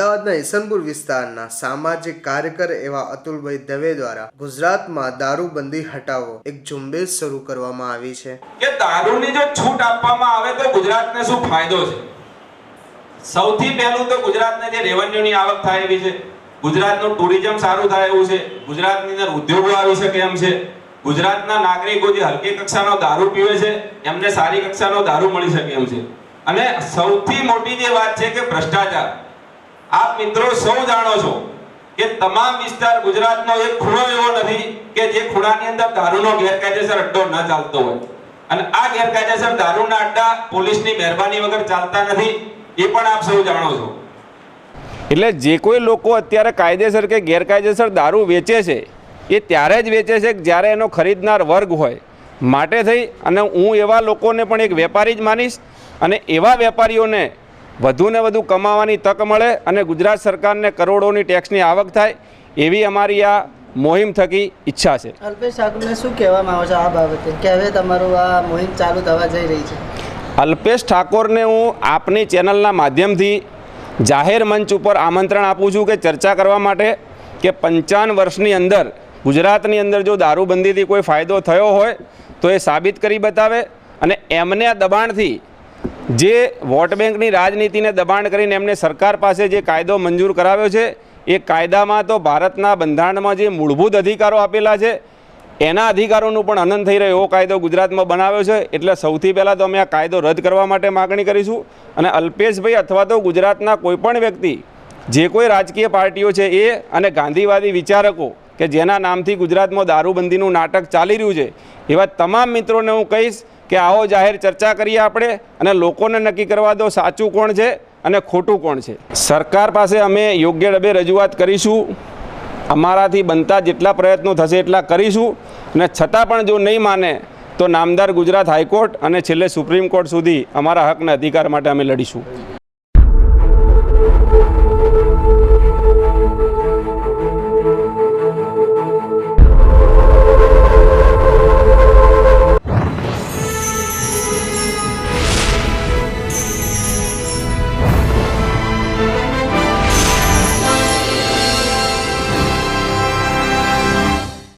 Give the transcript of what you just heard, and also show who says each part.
Speaker 1: ગુજરાતના ઈસનપુર વિસ્તારના સામાજિક કાર્યકર એવા અતુલભાઈ દવે દ્વારા ગુજરાતમાં દારૂબંધી હટાવો એક ઝુંબેશ શરૂ કરવામાં આવી છે.
Speaker 2: કે દારૂની જો છૂટ આપવામાં આવે તો ગુજરાતને શું ફાયદો છે? સૌથી પહેલું તો ગુજરાતને જે રેવન્યુની આવક થાય એવી છે. ગુજરાતનું ટુરિઝમ સારું થાય એવું છે. ગુજરાતની અંદર ઉદ્યોગો આવી શકે એમ છે. ગુજરાતના નાગરિકો જે હલકી કક્ષાનો દારૂ પીવે છે, એમને સારી કક્ષાનો દારૂ મળી શકે એમ છે. અને સૌથી મોટી જે વાત છે કે ભ્રષ્ટાચાર. આપ મિત્રો સૌ જાણો છો કે તમામ વિસ્તાર ગુજરાતનો એક ખૂણો એવો નથી કે જે ખૂણાની અંદર દારૂનો ગેરકાયદેસર અડ્ડો ન ચાલતો હોય. અને આ ગેરકાયદેસર દારૂના અડ્ડા પોલીસની મહેરબાની વગર ચાલતા નથી, એ પણ આપ સૌ જાણો છો.
Speaker 3: એટલે જે કોઈ લોકો અત્યારે કાયદેસર કે ગેરકાયદેસર દારૂ વેચે છે, એ ત્યારે જ વેચે છે જ્યારે એનો ખરીદનાર વર્ગ હોય. માટે થઈ અને હું એવા લોકોને પણ એક વેપારી જ માનીશ અને એવા વેપારીઓને વધુને વધુ કમાવાની તક મળે અને ગુજરાત સરકારને કરોડોની ટેક્સની આવક થાય એવી અમારી આ મોહિમ થકી ઈચ્છા છે.
Speaker 4: અલ્પેશ ઠાકોરને શું કહેવામાં આવે છે આ બાબતે? કે હવે તમારું આ મુહિમ ચાલુ થવા જઈ રહી છે?
Speaker 3: અલ્પેશ ઠાકોરને હું આપની ચેનલના માધ્યમથી જાહેર મંચ ઉપર આમંત્રણ આપું છું કે ચર્ચા કરવા માટે કે પંચાવન વર્ષની અંદર ગુજરાતની અંદર જો દારૂબંધીથી કોઈ ફાયદો થયો હોય તો એ સાબિત કરી બતાવે અને એમને આ દબાણથી જે વોટ બેંકની રાજનીતિને દબાણ કરીને એમને સરકાર પાસે જે કાયદો મંજૂર કરાવ્યો છે, એ કાયદામાં તો ભારતના બંધારણમાં જે મૂળભૂત અધિકારો આપેલા છે, એના અધિકારોનું પણ અનંત થઈ રહ્યો, એવો કાયદો ગુજરાતમાં બનાવ્યો છે. એટલે સૌથી પહેલાં તો અમે આ કાયદો રદ કરવા માટે માગણી કરીશું. અને અલ્પેશભાઈ અથવા તો ગુજરાતના કોઈપણ વ્યક્તિ, જે કોઈ રાજકીય પાર્ટીઓ છે એ અને ગાંધીવાદી વિચારકો, કે જેના નામથી ગુજરાતમાં દારૂબંધીનું નાટક ચાલી રહ્યું છે, એવા તમામ મિત્રોને હું કહીશ કે આવો જાહેર ચર્ચા કરીએ આપણે અને લોકોને નક્કી કરવા દો સાચું કોણ છે અને ખોટું કોણ છે. સરકાર પાસે અમે યોગ્ય ડબે રજૂઆત કરીશું. અમારાથી બનતા જેટલા પ્રયત્નો થશે એટલા કરીશું. અને છતાં પણ જો નહીં માને, તો નામદાર ગુજરાત હાઈકોર્ટ અને છેલ્લે સુપ્રીમ કોર્ટ સુધી અમારા હકના અધિકાર માટે અમે લડીશું.